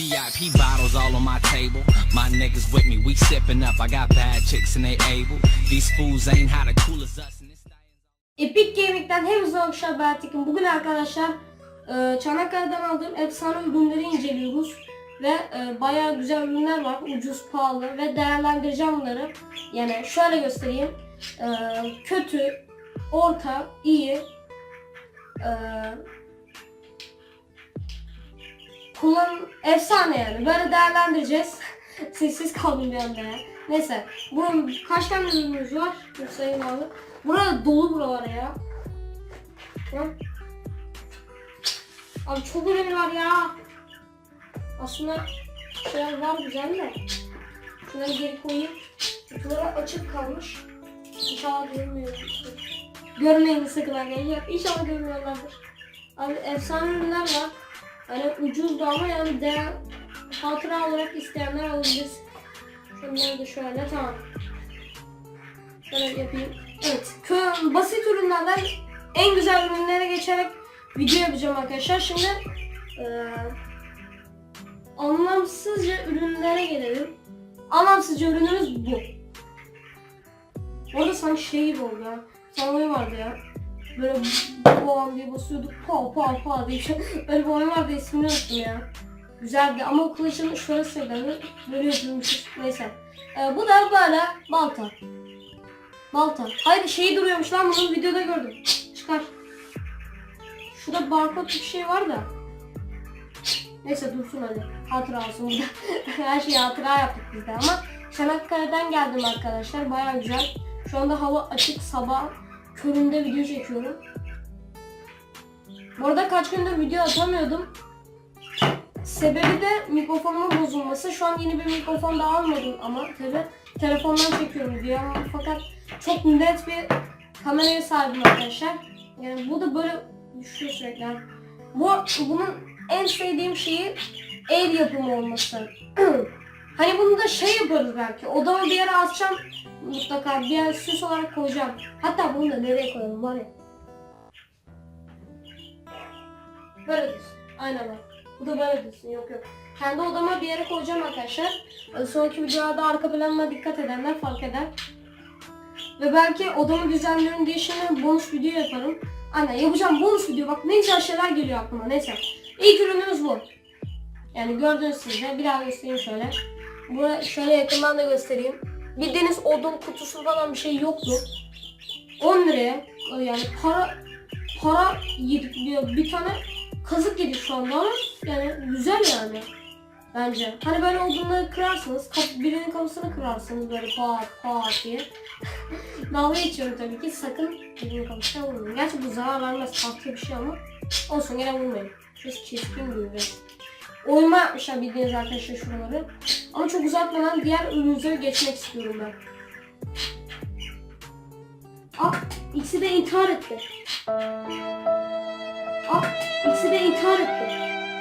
VIP bottles all on my table. My niggas with me, we sipping up. I got bad chicks and they able. These fools ain't how the cool us. Epic Gaming'den hepinize hoş geldiniz ben Tekin. Bugün arkadaşlar e, Çanakkale'den aldığım efsane ürünleri inceliyoruz. Ve e, bayağı güzel ürünler var. Ucuz, pahalı ve değerlendireceğim bunları. Yani şöyle göstereyim. E, kötü, orta, iyi. Kullan efsane yani. Böyle değerlendireceğiz. Sessiz kaldım bir anda ya. Neyse. Bunun kaç tane ürünümüz var? Bir sayayım abi. Burada dolu buralar ya. Ya. Abi çok ürün var ya. Aslında şeyler var güzel de. Şunları geri koyayım. Kutuları açık kalmış. İnşallah görmüyor. Görmeyin sakın arkadaşlar. İnşallah görmüyorlardır. Abi efsane ürünler var. Hani ucuzdu ama yani değer hatıra olarak isteyenler alabilir. Şunları da şöyle tamam. Şöyle yapayım. Evet. Basit ürünlerden en güzel ürünlere geçerek video yapacağım arkadaşlar. Şimdi eee anlamsızca ürünlere gelelim. Anlamsızca ürünümüz bu. Orada sanki şey gibi oldu ya. Sanmayı vardı ya. Böyle boğam diye basıyorduk. Pa pa pa diye. Öyle bir oyun vardı ismini unuttum ya. Güzeldi ama o kılıcın şurası sayıları böyle yapılmış. Neyse. Ee, bu da böyle balta. Balta. Hayır şeyi duruyormuş lan bunu videoda gördüm. Çıkar. Şurada barkod bir şey var da. Neyse dursun hadi. Hatıra olsun burada. Her şeyi hatıra yaptık biz ama Çanakkale'den geldim arkadaşlar. Baya güzel. Şu anda hava açık sabah köründe video çekiyorum. Bu arada kaç gündür video atamıyordum. Sebebi de mikrofonumun bozulması. Şu an yeni bir mikrofon da almadım ama tabi telefondan çekiyorum video ama fakat çok net bir kameraya sahibim arkadaşlar. Yani bu da böyle düşüyor sürekli. Bu, bunun en sevdiğim şeyi el yapımı olması. hani bunu da şey yaparız belki. Odama bir yere asacağım mutlaka bir yer süs olarak koyacağım. Hatta bunu da nereye koyalım var ya. Böyle dursun. Aynen bak. Bu da böyle dursun. Yok yok. Kendi odama bir yere koyacağım arkadaşlar. Ee, Sonraki videolarda arka planıma dikkat edenler fark eder. Ve belki odamı düzenliyorum diye şimdi bonus video yaparım. Aynen yapacağım bonus video. Bak ne güzel şeyler geliyor aklıma. Neyse. İlk ürünümüz bu. Yani gördüğünüz sizde. Bir daha göstereyim şöyle. Buraya şöyle yakından da göstereyim. Bildiğiniz odun kutusu falan bir şey yoktu. 10 liraya yani para para yedik bir, bir tane kazık yedik şu anda ama yani güzel yani bence. Hani böyle odunları kırarsınız, birinin kafasını kırarsınız böyle pat pat diye. Dalga geçiyorum tabii ki sakın birinin kafasına vurmayın. Gerçi bu zarar vermez tahta bir şey ama olsun gene vurmayın. Şurası keskin gibi. Oyma yapmışlar bildiğiniz arkadaşlar şuraları. Ama çok uzatmadan diğer ürünümüze geçmek istiyorum ben. Ah, ikisi de intihar etti. Ah, ikisi de intihar etti.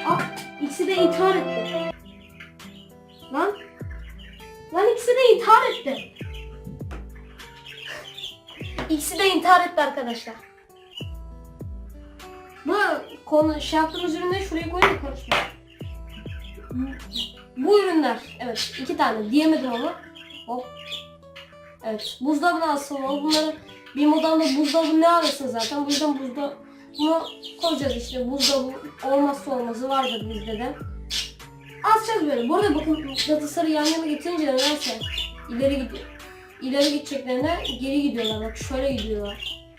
Ah, ikisi de intihar etti. Lan, lan ikisi de intihar etti. İkisi de intihar etti arkadaşlar. Bu konu şey yaptığımız ürünleri şuraya mı konuşma. Bu ürünler, evet iki tane diyemedim ama. Hop. Evet, buzdolabına asılmalı. Bunları bir modanda buzdolabı ne alırsın zaten. Bu yüzden buzda bunu koyacağız işte. Buzdolabı olmazsa olmazı vardır bizde de. Asacağız böyle. Bu arada bakın mıknatısları yan yana getirince nedense ileri gidiyor. İleri gideceklerine geri gidiyorlar. Bak şöyle gidiyorlar.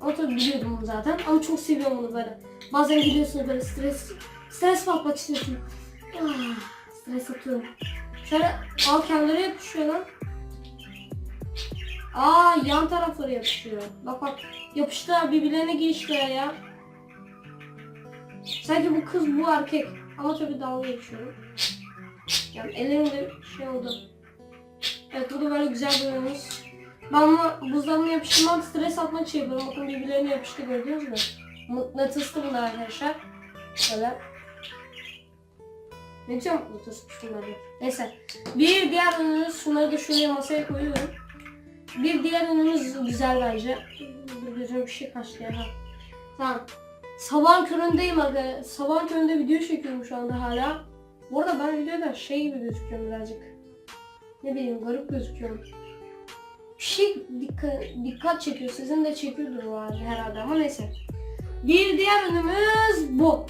Ama tabii biliyordum bunu zaten. Ama çok seviyorum bunu böyle. Bazen gidiyorsun böyle stres stres atmak istiyorsun. Stres atıyorum. Şöyle al kendileri yapışıyor lan. Aa yan tarafları yapışıyor. Bak bak yapıştılar birbirlerine giriştiler ya. Sanki bu kız bu erkek. Ama tabii dalga geçiyorum. Yani elimde şey oldu. Evet bu da böyle güzel bir ürünümüz. Ben bunu buzdolabına yapıştırmam stres atmak için yapıyorum. Bakın birbirlerine yapıştı gördünüz mü? Mıknatıslı bunlar arkadaşlar. Şöyle. Ne güzel bunlar ya. Neyse. Bir diğer ürünümüz şunları da şuraya masaya koyuyorum. Bir diğer ürünümüz güzel bence. Gözüme bir şey kaçtı ya. Tamam. Sabahın köründeyim aga. Sabahın köründe video çekiyorum şu anda hala. Bu arada ben videoda şey gibi gözüküyorum birazcık. Ne bileyim garip gözüküyorum. Bir şey dikkat, dikkat çekiyor. Sizin de çekiyordur herhalde ama neyse. Bir diğer ürünümüz bu.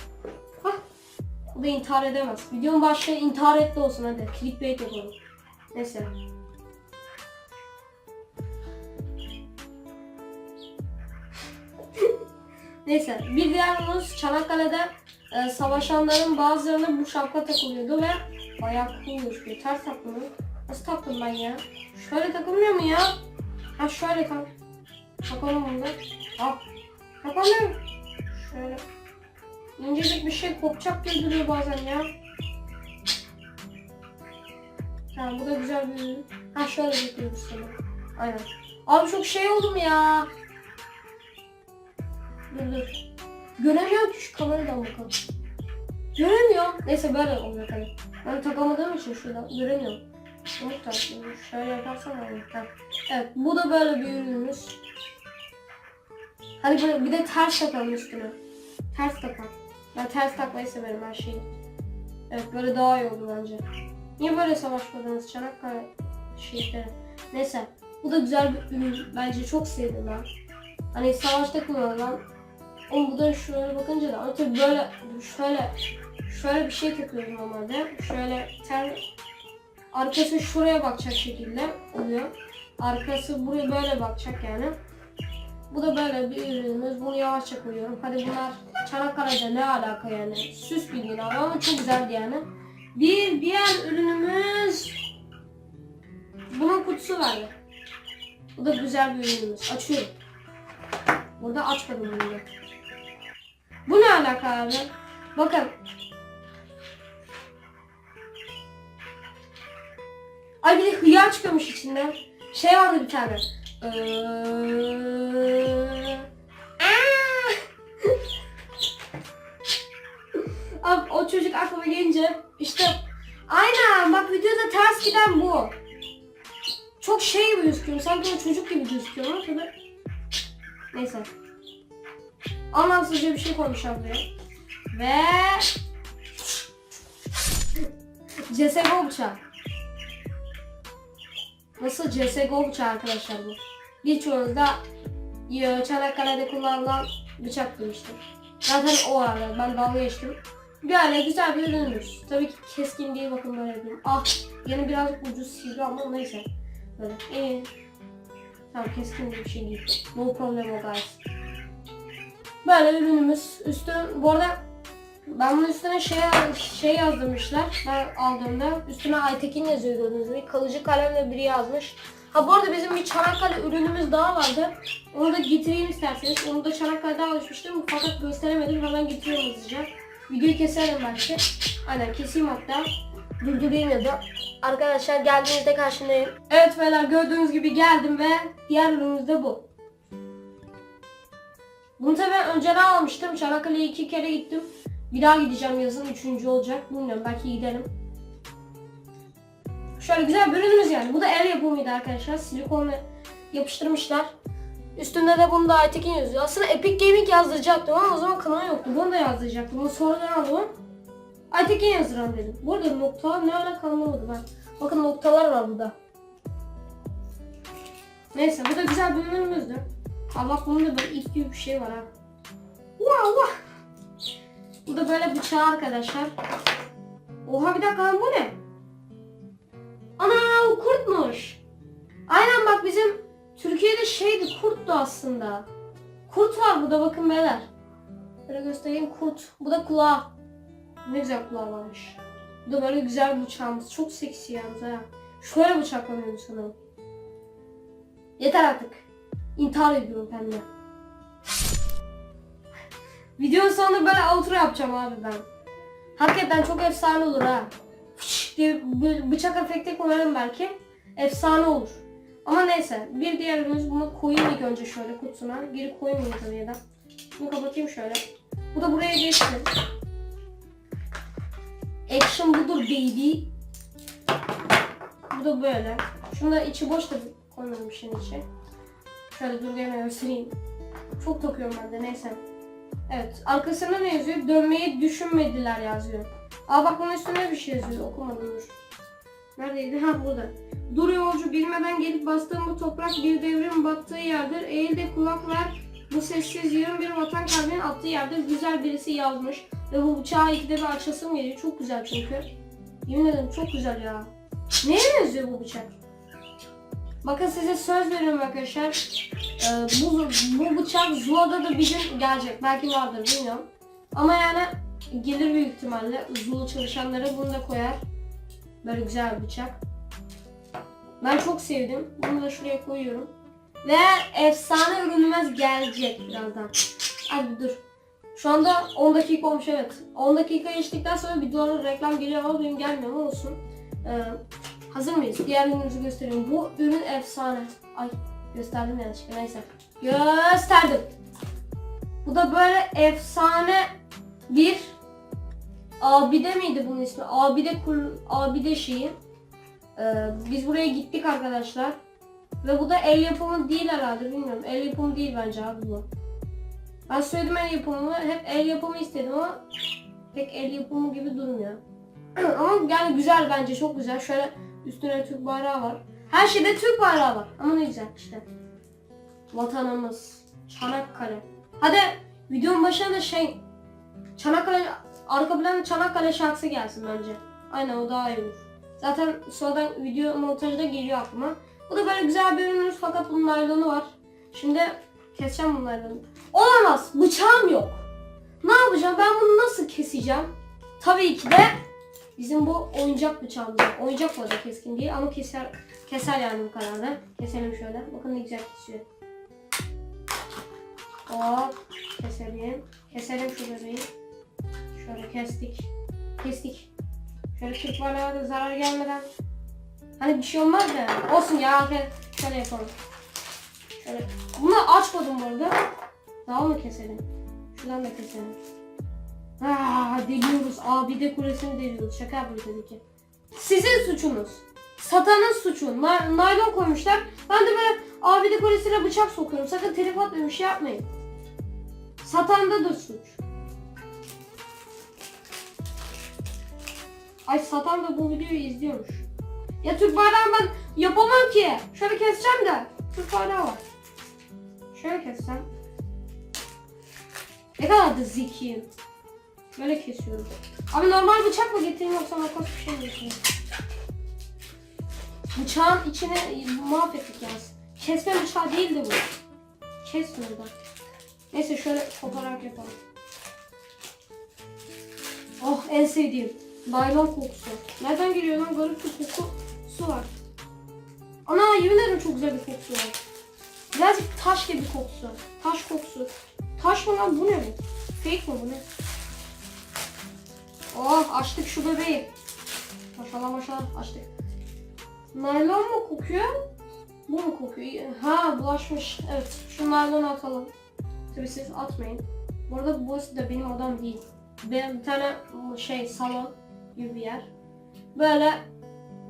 Bu da intihar edemez. Videonun başlığı intihar etti olsun hadi. Clickbait yapalım. Neyse. Neyse bir diğer ürünümüz Çanakkale'de e, savaşanların bazılarına bu şapka takılıyordu ve bayağı cool gözüküyor. Ters mı? Nasıl taktım ben ya? Şöyle takılmıyor mu ya? Ha şöyle tak. Takalım bunu da. Al. Takalım. Şöyle. İncecik bir şey kopacak gibi duruyor bazen ya. Tamam bu da güzel bir. Ha şöyle bekliyoruz sana. Aynen. Abi çok şey oldum ya. Dur dur. Göremiyorum ki şu kameradan bakalım. Göremiyorum. Neyse böyle oluyor tabii. Ben takamadığım için şuradan göremiyorum. Da şöyle yaparsam olur. Ha. Evet bu da böyle bir ürünümüz. Hadi böyle bir de ters takalım üstüne. Ters takalım. Ben ters takmayı severim her şeyi. Evet böyle daha iyi oldu bence. Niye böyle savaşmadınız Çanakkale şehitleri? Neyse. Bu da güzel bir ürün. Bence çok sevdim ben. Hani savaşta kullanılan. Ama bu da şöyle bakınca da ama tabii böyle şöyle şöyle bir şey takıyorum normalde. Şöyle ter arkası şuraya bakacak şekilde oluyor. Arkası buraya böyle bakacak yani. Bu da böyle bir ürünümüz. Bunu yavaşça koyuyorum. Hadi bunlar Çanakkale'de ne alaka yani? Süs bildiğin ama çok güzeldi yani. Bir diğer ürünümüz bunun kutusu vardı. Bu da güzel bir ürünümüz. Açıyorum. Burada açmadım bunu. Bu ne alaka abi? Bakın. Ay bir de hıyar çıkıyormuş içinden. Şey vardı bir tane. Ee... Abi o çocuk aklıma gelince işte aynen bak videoda ters giden bu. Çok şey gibi gözüküyor. Sanki o çocuk gibi gözüküyor ama tabii. Neyse. Anlamsızca bir şey koymuşlar buraya. Ve CSGO bıçağı. Nasıl CSGO bıçağı arkadaşlar bu? Birçoğunuz da Çanakkale'de kullanılan bıçak demiştim. Zaten o arada ben dalga geçtim. Böyle güzel bir ürünümüz. Tabii ki keskin değil bakın böyle yapayım. Ah yine birazcık ucuz sivri ama neyse. Böyle iyi. Tamam keskin bir şey değil. No problem o guys. Böyle ürünümüz. Üstü bu arada ben bunun üstüne şey, şey yazdırmışlar. Ben aldığımda üstüne Aytekin yazıyor gördüğünüz. Kalıcı kalemle biri yazmış. Ha bu arada bizim bir Çanakkale ürünümüz daha vardı. Onu da getireyim isterseniz. Onu da Çanakkale'de alışmıştım fakat gösteremedim. Hemen getiriyorum hızlıca. Videoyu keserim belki. Aynen keseyim hatta. Durdurayım ya da. Arkadaşlar geldiğinizde karşındayım. Evet beyler gördüğünüz gibi geldim ve diğer ürünümüz de bu. Bunu tabii ben önceden almıştım. Çanakkale'ye iki kere gittim. Bir daha gideceğim yazın. Üçüncü olacak. Bilmiyorum belki giderim. Şöyle güzel bir ürünümüz yani. Bu da el yapımıydı arkadaşlar. Silikonla yapıştırmışlar. Üstünde de bunu da Aytekin yazıyor. Aslında Epic Gaming yazdıracaktım ama o zaman kanal yoktu. Bunu da yazdıracaktım. Bunu sonradan aldım. Aytekin yazdıran dedim. Bu arada noktalar ne alakalı anlamadım ben. Bakın noktalar var burada. Neyse bu da güzel bir ürünümüzdü. Allah bunun da böyle ip gibi bir şey var ha. Wow, wow. Bu da böyle bıçağı arkadaşlar. Oha bir dakika bu ne? O kurtmuş. Aynen bak bizim Türkiye'de şeydi kurttu aslında. Kurt var burada bakın beyler. Böyle göstereyim kurt. Bu da kulağı. Ne güzel kulağı varmış. Bu da böyle güzel bir bıçağımız. Çok seksi yalnız ha. Şöyle bıçaklanıyor sanırım. Yeter artık. İntihar ediyorum kendime. Videonun sonunda böyle outro yapacağım abi ben. Hakikaten çok efsane olur ha. Diye bı- bıçak efekti koyarım belki. Efsane olur. Ama neyse. Bir diğer ürünümüz bunu koyayım ilk önce şöyle kutusuna. Geri koymayayım tabii ya da. Bunu kapatayım şöyle. Bu da buraya geçsin. Action budur baby. Bu da böyle. Şunu da içi boş da koymadım işin içi. Şöyle dur gene göstereyim. Çok takıyorum ben de neyse. Evet. Arkasında ne yazıyor? Dönmeyi düşünmediler yazıyor. Aa bak bunun üstünde bir şey yazıyor. Okumadım dur. Neredeydi? Ha burada. Dur yolcu bilmeden gelip bastığın bu toprak bir devrin battığı yerdir. Eğil de kulak ver. Bu sessiz yarın bir vatan kalbinin attığı yerdir. Güzel birisi yazmış. Ve bu bıçağı ikide bir açasım geliyor. Çok güzel çünkü. Yemin ederim çok güzel ya. Neye benziyor bu bıçak? Bakın size söz veriyorum arkadaşlar. Ee, bu, bu bıçak Zula'da da bir gün gelecek. Belki vardır bilmiyorum. Ama yani gelir büyük ihtimalle. Zula çalışanları bunu da koyar. Böyle güzel bir bıçak. Ben çok sevdim. Bunu da şuraya koyuyorum. Ve efsane ürünümüz gelecek birazdan. Hadi dur. Şu anda 10 dakika olmuş evet. 10 dakika geçtikten sonra bir dolar reklam geliyor ama benim gelmiyor ama olsun. Ee, hazır mıyız? Diğer ürünümüzü göstereyim. Bu ürün efsane. Ay gösterdim yanlışlıkla neyse. Gösterdim. Bu da böyle efsane bir abide miydi bunun ismi? Abide kul abide şeyi. Ee, biz buraya gittik arkadaşlar. Ve bu da el yapımı değil herhalde bilmiyorum. El yapımı değil bence abi bu. Ben söyledim el yapımı. Hep el yapımı istedim ama pek el yapımı gibi durmuyor. ama yani güzel bence çok güzel. Şöyle üstüne Türk bayrağı var. Her şeyde Türk bayrağı var. Ama ne güzel işte. Vatanımız. Çanakkale. Hadi videonun başına da şey Çanakkale arka planda Çanakkale şarkısı gelsin bence. Aynen o daha iyi olur. Zaten sonradan video montajda geliyor aklıma. Bu da böyle güzel bir ürünümüz fakat bunun naylonu var. Şimdi keseceğim bu naylonu. Olamaz bıçağım yok. Ne yapacağım ben bunu nasıl keseceğim? Tabii ki de bizim bu oyuncak bıçağımız. Oyuncak bu keskin değil ama keser keser yani bu kadar da. Keselim şöyle. Bakın ne güzel kesiyor. Hop keselim. Keselim şu bebeği. Şöyle kestik. Kestik. Şöyle Türk bayrağına da zarar gelmeden. Hani bir şey olmaz da. Olsun ya. Şöyle yapalım. Şöyle. Bunu açmadım bu arada. Daha mı keselim? Şuradan da keselim. Aa, deliyoruz. Abide kulesini deliyoruz. Şaka yapıyoruz tabii ki. Sizin suçunuz. Satanın suçu. Na naylon koymuşlar. Ben de böyle abide kulesine bıçak sokuyorum. Sakın telif atmayın. Şey yapmayın. Satandadır suç. Ay satan da bu videoyu izliyormuş. Ya Türk bayrağı ben yapamam ki. Şöyle keseceğim de. Türk bayrağı var. Şöyle kessem. Ne kadar da zekiyim. Böyle kesiyorum. Abi normal bıçak mı getireyim yoksa makas bir şey mi getireyim? Bıçağın içine mahvettik yalnız. Kesme bıçağı değildi bu. Kesmiyor da. Neyse şöyle fotoğraf yapalım. Oh en sevdiğim. Naylon kokusu. Nereden geliyor lan? Garip bir kokusu var. Ana yemin ederim çok güzel bir kokusu var. Birazcık taş gibi kokusu. Taş kokusu. Taş mı lan bu ne bu? Fake mi bu ne? Oh açtık şu bebeği. Maşallah maşallah açtık. Naylon mu kokuyor? Bu mu kokuyor? Ha bulaşmış. Evet şu naylonu atalım. Tabii siz atmayın. Bu arada burası da benim odam değil. Benim bir tane şey salon gibi bir yer. Böyle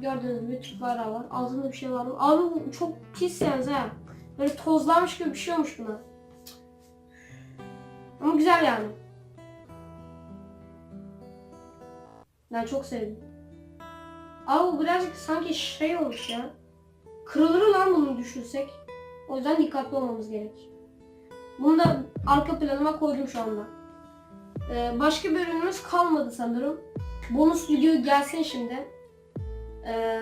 gördüğünüz gibi bayrağı var. Altında bir şey var mı? Abi bu çok pis yalnız ha. Böyle tozlanmış gibi bir şey olmuş buna. Ama güzel yani. Ben çok sevdim. Abi bu birazcık sanki şey olmuş ya. Kırılır lan bunu düşürsek. O yüzden dikkatli olmamız gerek. Bunu da arka planıma koydum şu anda. Ee, başka bir ürünümüz kalmadı sanırım. Bonus video gelsin şimdi. Ee,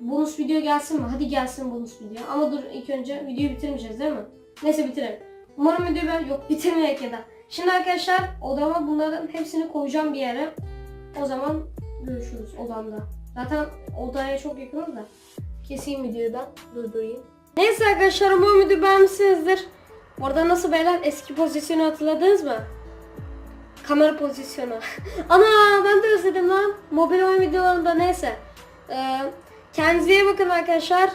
bonus video gelsin mi? Hadi gelsin bonus video. Ama dur ilk önce videoyu bitirmeyeceğiz değil mi? Neyse bitirelim. Umarım videoyu ben yok bitirmeyek ya da. Şimdi arkadaşlar odama bunların hepsini koyacağım bir yere. O zaman görüşürüz odamda. Zaten odaya çok yakınız da. Keseyim videoyu ben. Durdurayım. Neyse arkadaşlar umarım videoyu beğenmişsinizdir. Orada nasıl beyler eski pozisyonu hatırladınız mı? Kamera pozisyonu. Ana ben de özledim lan. Mobil oyun videolarında neyse. Ee, kendinize iyi bakın arkadaşlar.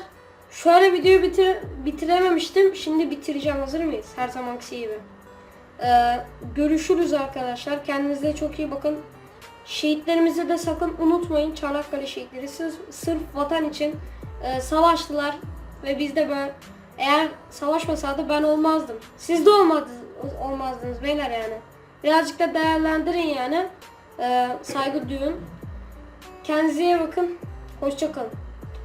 Şöyle videoyu bitir bitirememiştim. Şimdi bitireceğim. Hazır mıyız? Her zamanki gibi. Ee, görüşürüz arkadaşlar. Kendinize çok iyi bakın. Şehitlerimizi de sakın unutmayın. Çanakkale şehitleri sırf, sırf vatan için e, savaştılar. Ve biz de böyle eğer savaşmasaydı ben olmazdım. Siz de olmazdınız, olmazdınız beyler yani. Birazcık da değerlendirin yani. Ee, saygı duyun. Kendinize iyi bakın. Hoşçakalın.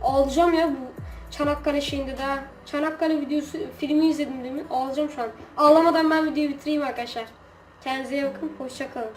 Ağlayacağım ya bu Çanakkale şeyinde daha. Çanakkale videosu filmi izledim demin. Ağlayacağım şu an. Ağlamadan ben videoyu bitireyim arkadaşlar. Kendinize iyi bakın. Hoşçakalın.